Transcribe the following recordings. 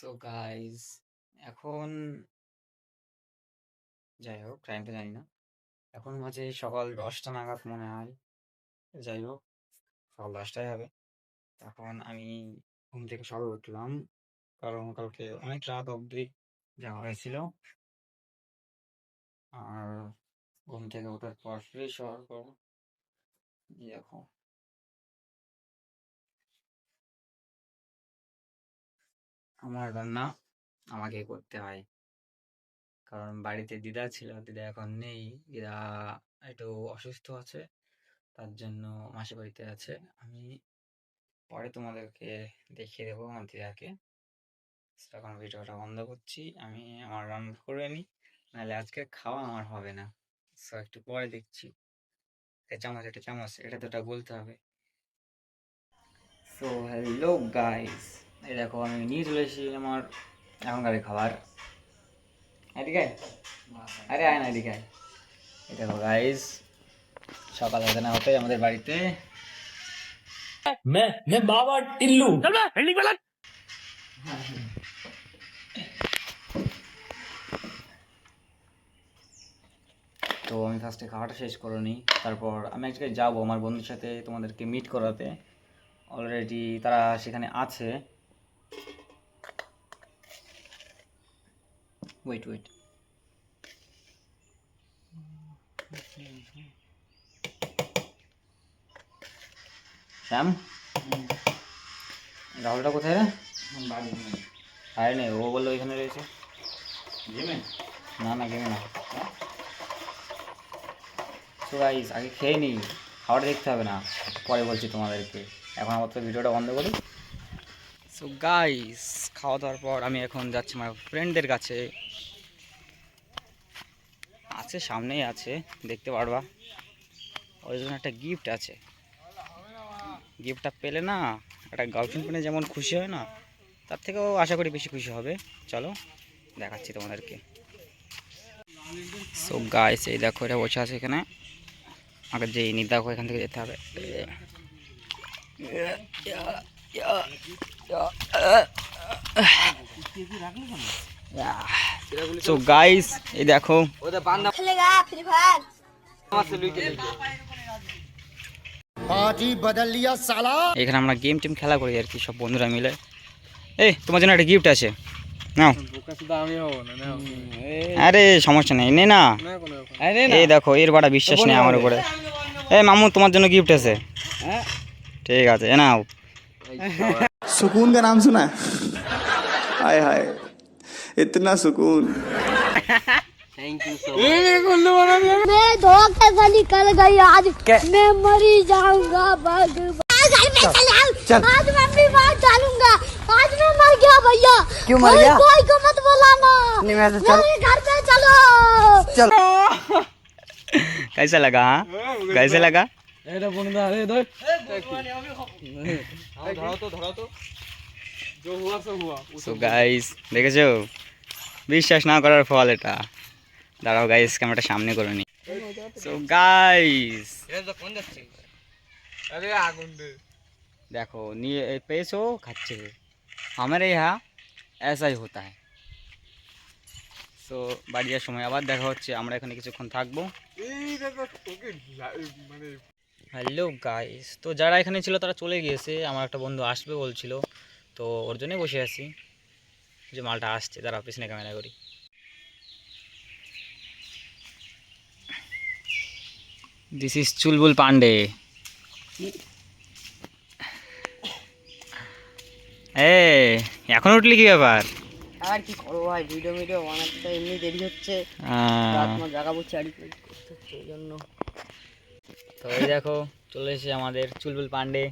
So guys এখন যাই হোক টাইমটা জানি না। এখন মাঝে সকাল দশটা নাগাদ মনে হয়। যাই হোক, সকাল দশটায় হবে। তখন আমি ঘুম থেকে সবে উঠলাম। কারণ কালকে অনেক রাত অবধি যাওয়া হয়েছিল। আর ঘুম থেকে ওঠার পর ফ্রেশ হওয়ার পর দেখো। আমার রান্না আমাকে করতে হয়। কারণ বাড়িতে দিদা ছিল দিদা এখন নেই। দিদা একটু অসুস্থ আছে তার জন্য মাসির বাড়িতে আছে। আমি পরে তোমাদেরকে দেখিয়ে দেবো আমার দিদাকে। So, এখন ভিডিওটা বন্ধ করছি। আমি আমার রান্না করে নিই নাহলে আজকে খাওয়া আমার হবে না। সো একটু পরে দেখছি। চামচ এটা চামচ এটা তো বলতে হবে। সো হ্যালো গাইস এই দেখো আমি নিয়ে চলে এসেছি আমার এখনকার খাবার। এদিকে আরে আয় না এদিকে এই দেখো গাইস সকাল হতে না হতে আমাদের বাড়িতে তো আমি ফার্স্টে খাওয়াটা শেষ করে নিই। তারপর আমি আজকে যাব আমার বন্ধুর সাথে তোমাদেরকে মিট করাতে। অলরেডি তারা সেখানে আছে। ওয়েট ওয়েট শ্যাম রাহুলটা কোথায় রে? আরে নেই। ও বলল ওইখানে রয়েছে। না না গেমে না। সো গাইস আগে খেয়ে নিই খাবার দেখতে হবে না। পরে বলছি তোমাদেরকে। এখন আপাতত ভিডিওটা বন্ধ করি। সো গাইস খাওয়া দাওয়ার পর আমি এখন যাচ্ছি আমার ফ্রেন্ডদের কাছে। আছে, সামনেই আছে, দেখতে পারবা। ওই জন্য একটা গিফট আছে। গিফটটা পেলে না, একটা গার্লফ্রেন্ড পেলে যেমন খুশি হয় না, তার থেকেও আশা করি বেশি খুশি হবে। চলো, দেখাচ্ছি তোমাদেরকে। সো গাইস এই দেখো এটা বসে আছে এখানে। আমাকে যে নি এখান থেকে যেতে হবে। সো গাইস এই দেখো। এখানে আমরা গেম টেম খেলা করি আর কি, সব বন্ধুরা মিলে। এই, তোমার জন্য একটা গিফট আছে। নাও। আরে, সমস্যা নেই, নে না। এই দেখো, এর বাড়া বিশ্বাস নেই আমার উপরে। এই, মামু, তোমার জন্য গিফট আছে। ঠিক আছে নাও। सुकून का नाम सुना है? हाय हाय। इतना सुकून। मैं धोखे से निकल गई आज। मैं मरी जाऊँगा बग में। चले आज मैं अपनी बात डालूँगा। आज मैं मर गया भैया। क्यों मर गया? कोई को मत बुलाना। मेरे घर पे चलो। कैसा लगा हाँ? कैसे लगा? সো গাইস দেখেছো বিশ্বাস না করার ফল এটা দাঁড়াও গাইস ক্যামেরাটা সামনে করে নি সো গাইস দেখো নিয়ে এই পেয়েছো খাচ্ছে हमारे यहाँ ऐसा ही होता है সো বাড়ি যাওয়ার সময় আবার দেখা হচ্ছে আমরা এখানে কিছুক্ষণ থাকবো হ্যালো গাইস তো যারা এখানে ছিল তারা চলে গিয়েছে। আমার একটা বন্ধু আসবে বলছিল তো ওর জন্যই বসে আছি যে মালটা আসছে তারা পিছনে ক্যামেরা করি। This is Chulbul Pandey. এ এখন উঠলি কি ব্যাপার? আর কি করব ভাই ভিডিও ভিডিও বানাতে এমনি দেরি হচ্ছে। রাত এডিট করতে হচ্ছে এই জন্য। তো এই দেখো চলে এসেছে আমাদের চুলবুল পান্ডে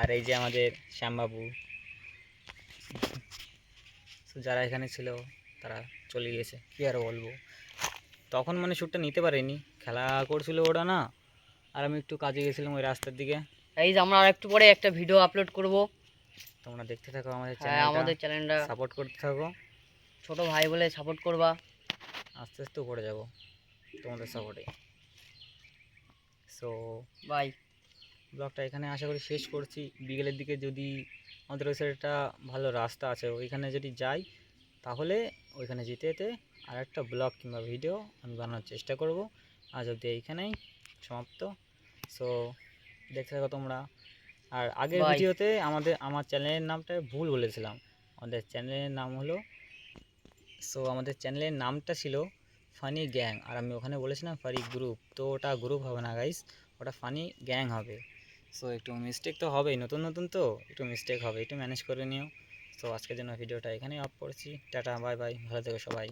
আর এই যে আমাদের শ্যামবাবু। যারা এখানে ছিল তারা চলে গিয়েছে। কী আর বলব? তখন মানে শ্যুটটা নিতে পারিনি। খেলা করছিল ওরা না আর আমি একটু কাজে গেছিলাম ওই রাস্তার দিকে। এই যে আমরা আর একটু পরে একটা ভিডিও আপলোড করব। তোমরা দেখতে থাকো আমাদের হ্যাঁ আমাদের চ্যানেলটা চ্যানেলটা সাপোর্ট করতে থাকো। ছোট ভাই বলে সাপোর্ট করবা। আস্তে আস্তে করে যাব। তোমাদের সাপোর্টে সো বাই ব্লগটা এখানে আশা করি শেষ করছি। বিকেলের দিকে যদি আমাদের ওই সাইডে একটা ভালো রাস্তা আছে ওইখানে যদি যাই তাহলে ওইখানে যেতে যেতে আর একটা ব্লগ কিংবা ভিডিও আমি বানানোর চেষ্টা করব। আজ অবধি এইখানেই সমাপ্ত। সো দেখতে থাকো তোমরা। আর আগের ভিডিওতে আমাদের আমার চ্যানেলের নামটা ভুল বলেছিলাম। আমাদের চ্যানেলের নাম হলো সো আমাদের চ্যানেলের নামটা ছিল ফানি গ্যাং আর আমি ওখানে বলেছিলাম ফানি গ্রুপ তো ওটা গ্রুপ হবে না গাইস ওটা ফানি গ্যাং হবে। সো একটু মিস্টেক তো হবেই। নতুন নতুন তো, একটু মিস্টেক হবে। একটু ম্যানেজ করে নিও। তো আজকের জন্য ভিডিওটা এখানেই অফ করছি। টাটা বাই বাই ভালো থেকো সবাই।